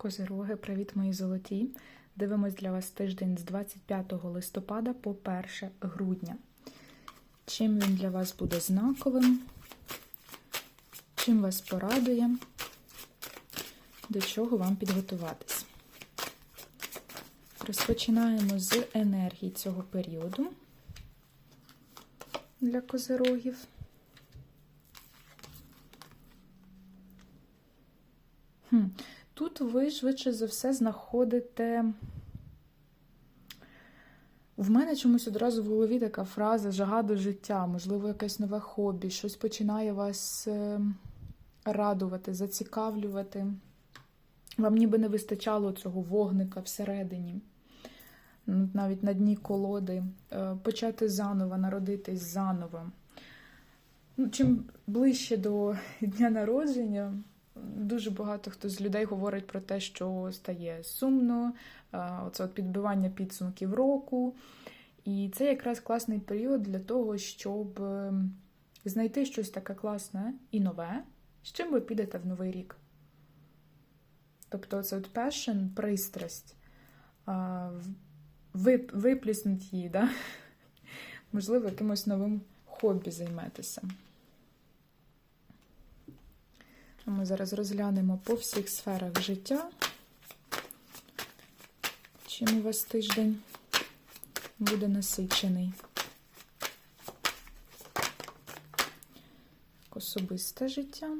Козироги, привіт, мої золоті! Дивимось для вас тиждень з 25 листопада по 1 грудня. Чим він для вас буде знаковим? Чим вас порадує? До чого вам підготуватись? Розпочинаємо з енергії цього періоду для козирогів. Хм. Тут ви швидше за все знаходите. В мене чомусь одразу в голові така фраза жага до життя, можливо, якесь нове хобі, щось починає вас е, радувати, зацікавлювати. Вам ніби не вистачало цього вогника всередині, навіть на дні колоди, Е, почати заново, народитись заново. Ну, Чим ближче до дня народження, Дуже багато хто з людей говорить про те, що стає сумно, оце от підбивання підсумків року. І це якраз класний період для того, щоб ем, знайти щось таке класне і нове, з чим ви підете в новий рік. Тобто, це от passion, пристрасть, випліснуть її, да? можливо, якимось новим хобі займетеся. Ми зараз розглянемо по всіх сферах життя. Чим у вас тиждень буде насичений. Особисте життя,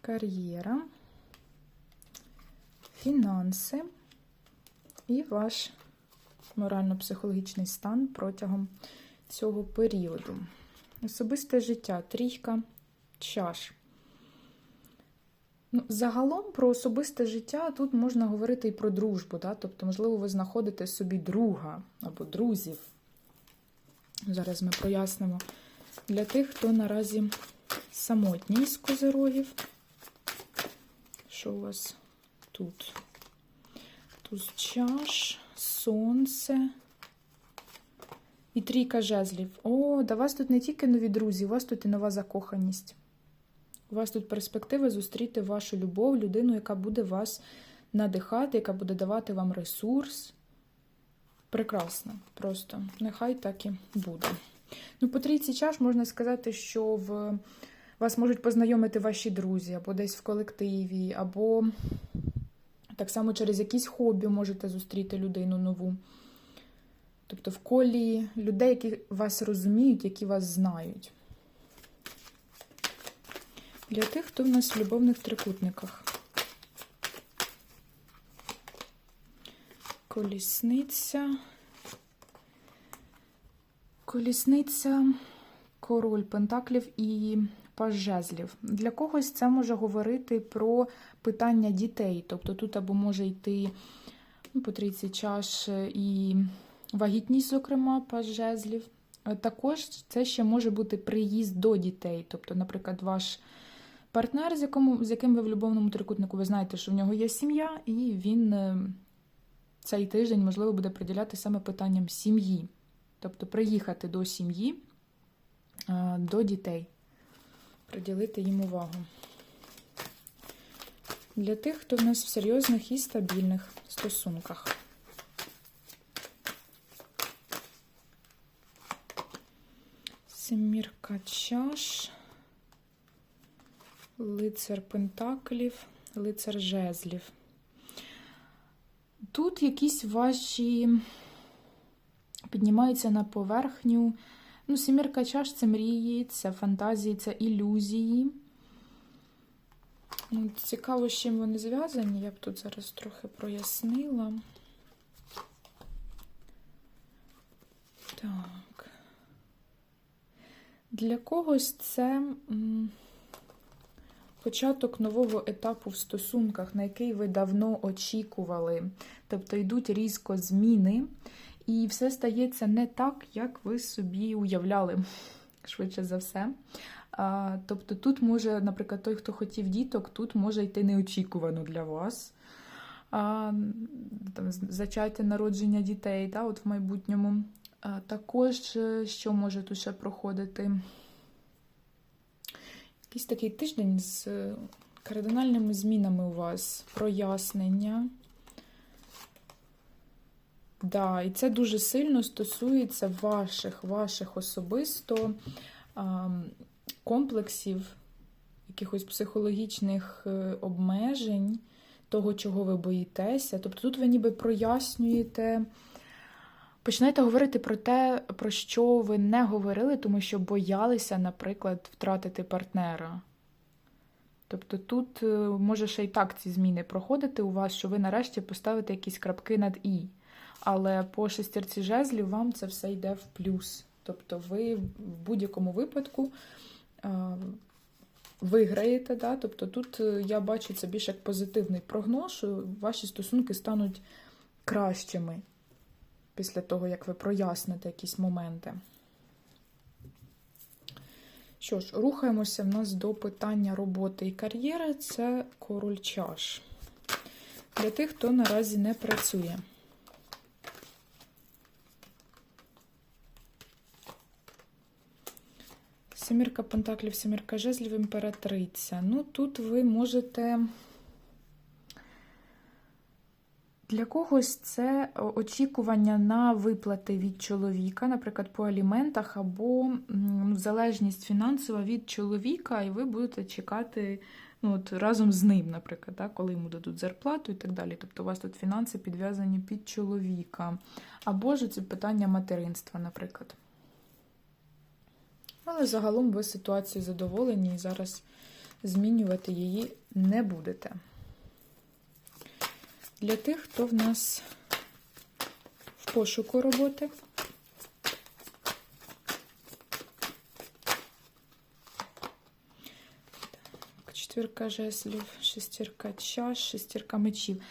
кар'єра, фінанси і ваш морально-психологічний стан протягом цього періоду. Особисте життя, трійка чаш. Ну, Загалом про особисте життя тут можна говорити і про дружбу. Да? Тобто, можливо, ви знаходите собі друга або друзів. Зараз ми прояснимо для тих, хто наразі самотній з козирогів. Що у вас тут? Тут чаш, сонце. І трійка жезлів. О, до вас тут не тільки нові друзі, у вас тут і нова закоханість. У вас тут перспектива зустріти вашу любов, людину, яка буде вас надихати, яка буде давати вам ресурс. Прекрасно, просто нехай так і буде. Ну, по трійці чаш можна сказати, що в вас можуть познайомити ваші друзі, або десь в колективі, або так само через якісь хобі можете зустріти людину нову. Тобто в колі людей, які вас розуміють, які вас знають. Для тих, хто в нас в любовних трикутниках. Колісниця. Колісниця, король пентаклів і паж жезлів. Для когось це може говорити про питання дітей. Тобто тут або може йти ну, по трійці чаш і вагітність, зокрема, паж жезлів. Також це ще може бути приїзд до дітей. Тобто, наприклад, ваш партнер, з якому, з яким ви в любовному трикутнику, ви знаєте, що в нього є сім'я, і він е, цей тиждень, можливо, буде приділяти саме питанням сім'ї. Тобто приїхати до сім'ї, е, до дітей, приділити їм увагу. Для тих, хто в нас в серйозних і стабільних стосунках. Семірка чаш. Лицар Пентаклів, лицар жезлів. Тут якісь ваші піднімаються на поверхню. Ну, Сімірка чаш це мрії, це фантазії, це ілюзії. Ну, Цікаво, з чим вони зв'язані. Я б тут зараз трохи прояснила. Так. Для когось це початок нового етапу в стосунках, на який ви давно очікували. Тобто йдуть різко зміни, і все стається не так, як ви собі уявляли, швидше за все. А, Тобто, тут може, наприклад, той, хто хотів діток, тут може йти неочікувано для вас. А, там, Зачаття народження дітей да, от в майбутньому. А, Також, е, що може тут ще проходити? Якийсь такий тиждень з кардинальними змінами у вас прояснення. Да, і це дуже сильно стосується ваших, ваших особисто комплексів, якихось психологічних е, обмежень, того, чого ви боїтеся. Тобто тут ви ніби прояснюєте, починаєте говорити про те, про що ви не говорили, тому що боялися, наприклад, втратити партнера. Тобто тут е, може ще й так ці зміни проходити у вас, що ви нарешті поставите якісь крапки над І. Але по шестерці жезлів вам це все йде в плюс. Тобто ви в будь-якому випадку а, виграєте. Да? Тобто тут е, я бачу це більш як позитивний прогноз, що ваші стосунки стануть кращими після того, як ви проясните якісь моменти. Що ж, рухаємося в нас до питання роботи і кар'єри. Це король чаш. Для тих, хто наразі не працює. Семірка Пентаклів, семірка жезлів, імператриця. Ну, тут ви можете. Для когось це очікування на виплати від чоловіка, наприклад, по аліментах, або залежність фінансова від чоловіка, і ви будете чекати ну, от, разом з ним, наприклад, так, коли йому дадуть зарплату і так далі. Тобто у вас тут фінанси підв'язані під чоловіка. Або ж це питання материнства, наприклад. Але загалом ви ситуації задоволені і зараз змінювати її не будете. Для тих, хто в нас в пошуку роботи. Четвірка жезлів, шестірка чаш, шестірка мечів.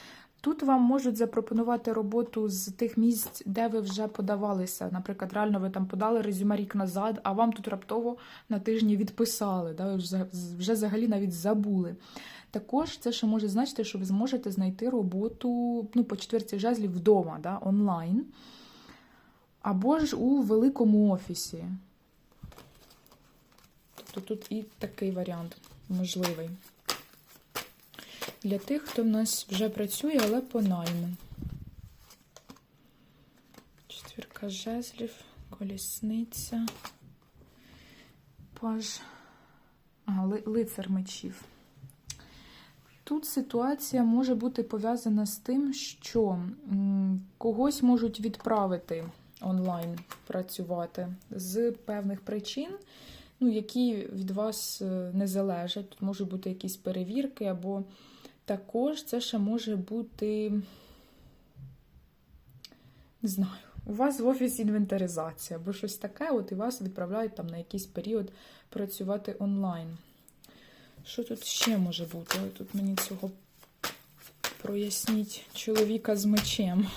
Тут вам можуть запропонувати роботу з тих місць, де ви вже подавалися. Наприклад, реально ви там подали резюме рік назад, а вам тут раптово на тижні відписали. Да? Вже, вже взагалі навіть забули. Також це ще може значити, що ви зможете знайти роботу ну, по четверті жезлів вдома, да? онлайн, або ж у великому офісі. Тобто тут і такий варіант можливий для тих, хто в нас вже працює, але по. Четвірка жезлів, колісниця, паж, а, ли, лицар мечів. Тут ситуація може бути пов'язана з тим, що когось можуть відправити онлайн працювати з певних причин, ну, які від вас е, не залежать. Тут можуть бути якісь перевірки або також це ще може бути, не знаю, у вас в офісі інвентаризація або щось таке, от і вас відправляють там на якийсь період працювати онлайн. Що тут ще може бути? Тут мені цього проясніть чоловіка з мечем.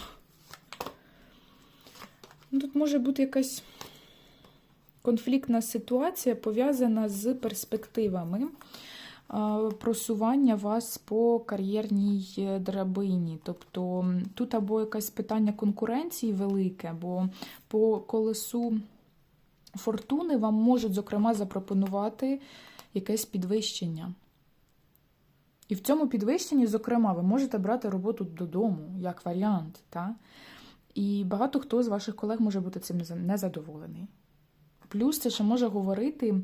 Ну, тут може бути якась конфліктна ситуація пов'язана з перспективами просування вас по кар'єрній е, драбині. Тобто тут або якесь питання конкуренції велике, або по колесу фортуни вам можуть, зокрема, запропонувати якесь підвищення. І в цьому підвищенні, зокрема, ви можете брати роботу додому, як варіант. Та? І багато хто з ваших колег може бути цим незадоволений. Плюс це ще може говорити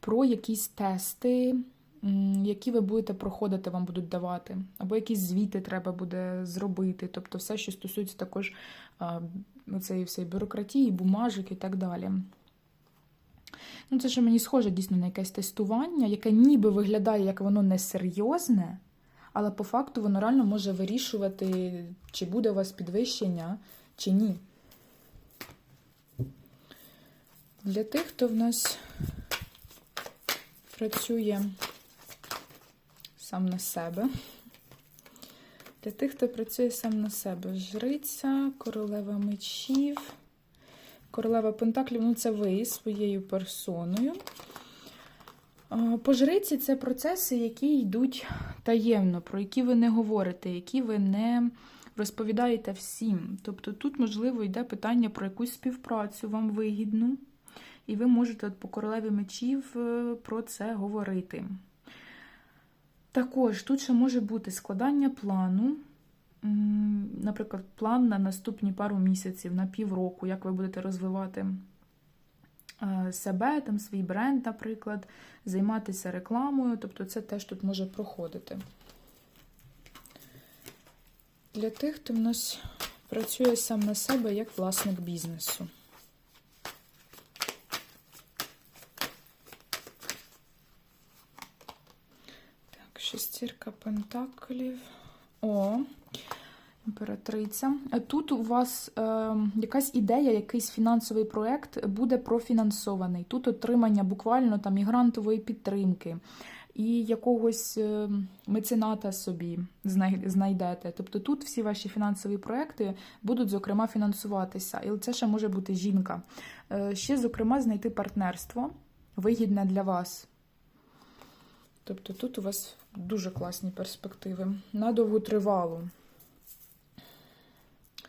про якісь тести які ви будете проходити, вам будуть давати, або якісь звіти треба буде зробити. Тобто все, що стосується також цієї всієї бюрократії, бумажок і так далі. Ну, Це що мені схоже дійсно на якесь тестування, яке ніби виглядає, як воно несерйозне, але по факту воно реально може вирішувати, чи буде у вас підвищення, чи ні. Для тих, хто в нас працює сам на себе. Для тих, хто працює сам на себе. Жриця, королева мечів, королева Пентаклів ну це ви своєю персоною. По жриці це процеси, які йдуть таємно, про які ви не говорите, які ви не розповідаєте всім. Тобто тут, можливо, йде питання про якусь співпрацю вам вигідну, і ви можете от по королеві мечів е, про це говорити. Також тут ще може бути складання плану, наприклад, план на наступні пару місяців, на півроку, як ви будете розвивати е, себе, там, свій бренд, наприклад, займатися рекламою. Тобто це теж тут може проходити. Для тих, хто в нас працює сам на себе як власник бізнесу. Так, пентаклів. О, імператриця. Тут у вас е, якась ідея, якийсь фінансовий проєкт буде профінансований. Тут отримання буквально там і грантової підтримки, і якогось е, мецената собі знайдете. Тобто тут всі ваші фінансові проекти будуть, зокрема, фінансуватися. І це ще може бути жінка. Е, Ще, зокрема, знайти партнерство вигідне для вас. Тобто тут у вас дуже класні перспективи. На довготривалу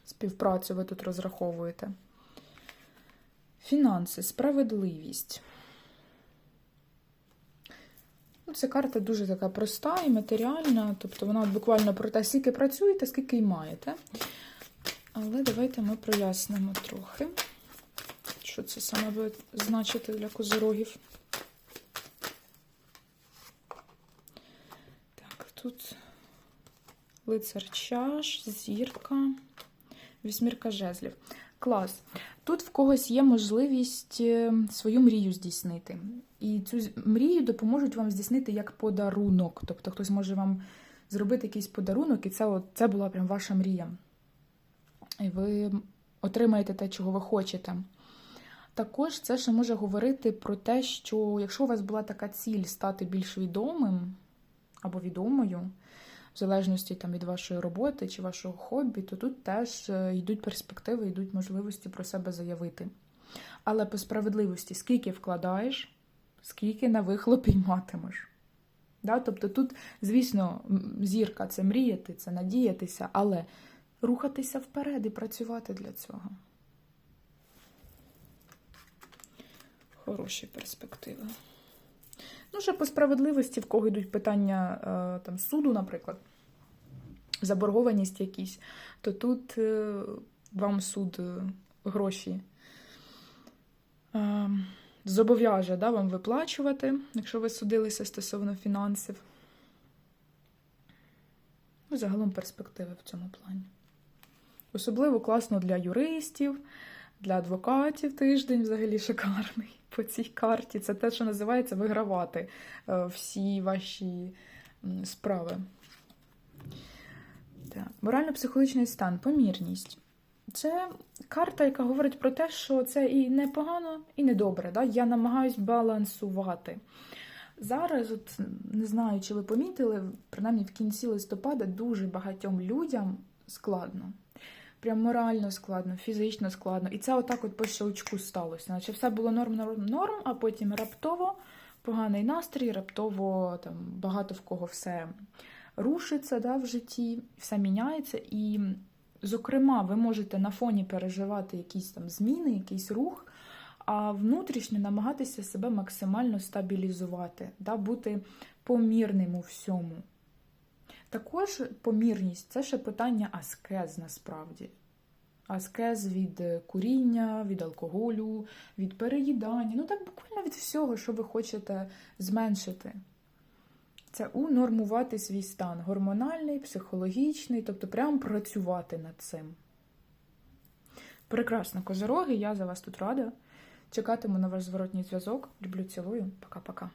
співпрацю ви тут розраховуєте. Фінанси, справедливість. Ну, Ця карта дуже така проста і матеріальна, тобто вона буквально про те, скільки працюєте, скільки й маєте. Але давайте ми прояснимо трохи, що це саме буде значити для козирогів. Так, тут лицар чаш, зірка, вісьмірка жезлів. Клас. Тут в когось є можливість е, свою мрію здійснити. І цю мрію допоможуть вам здійснити як подарунок. Тобто хтось може вам зробити якийсь подарунок, і це, це була прям ваша мрія. І ви отримаєте те, чого ви хочете. Також це ще може говорити про те, що якщо у вас була така ціль стати більш відомим або відомою, в залежності там, від вашої роботи чи вашого хобі, то тут теж е, йдуть перспективи, йдуть можливості про себе заявити. Але по справедливості, скільки вкладаєш, скільки на вихлоп й матимеш. Да? Тобто тут, звісно, зірка це мріяти, це надіятися, але рухатися вперед і працювати для цього. Хороші перспективи. Ще по справедливості, в кого йдуть питання е, там, суду, наприклад, заборгованість якісь, то тут е, вам суд е, гроші зобов'яже да, вам виплачувати, якщо ви судилися стосовно фінансів. Ну, загалом перспективи в цьому плані. Особливо класно для юристів, для адвокатів тиждень взагалі шикарний по цій карті. Це те, що називається вигравати е, всі ваші справи. Морально-психологічний стан, помірність. Це карта, яка говорить про те, що це і не погано, і не добре. Да? Я намагаюсь балансувати. Зараз, от, не знаю, чи ви помітили, принаймні в кінці листопада дуже багатьом людям складно. Прям морально складно, фізично складно. І це отак от по щелчку сталося. Наче все було норм, норм, норм, а потім раптово поганий настрій, раптово там багато в кого все рушиться да, в житті, все міняється. І, зокрема, ви можете на фоні переживати якісь там зміни, якийсь рух, а внутрішньо намагатися себе максимально стабілізувати, да, бути помірним у всьому. Також помірність це ще питання аскез насправді. Аскез від е, куріння, від алкоголю, від переїдання. Ну так буквально від всього, що ви хочете зменшити. Це унормувати свій стан гормональний, психологічний, тобто прямо працювати над цим. Прекрасно, козороги, я за вас тут рада. Чекатиму на ваш зворотній зв'язок. Люблю, цілую. Пока-пока.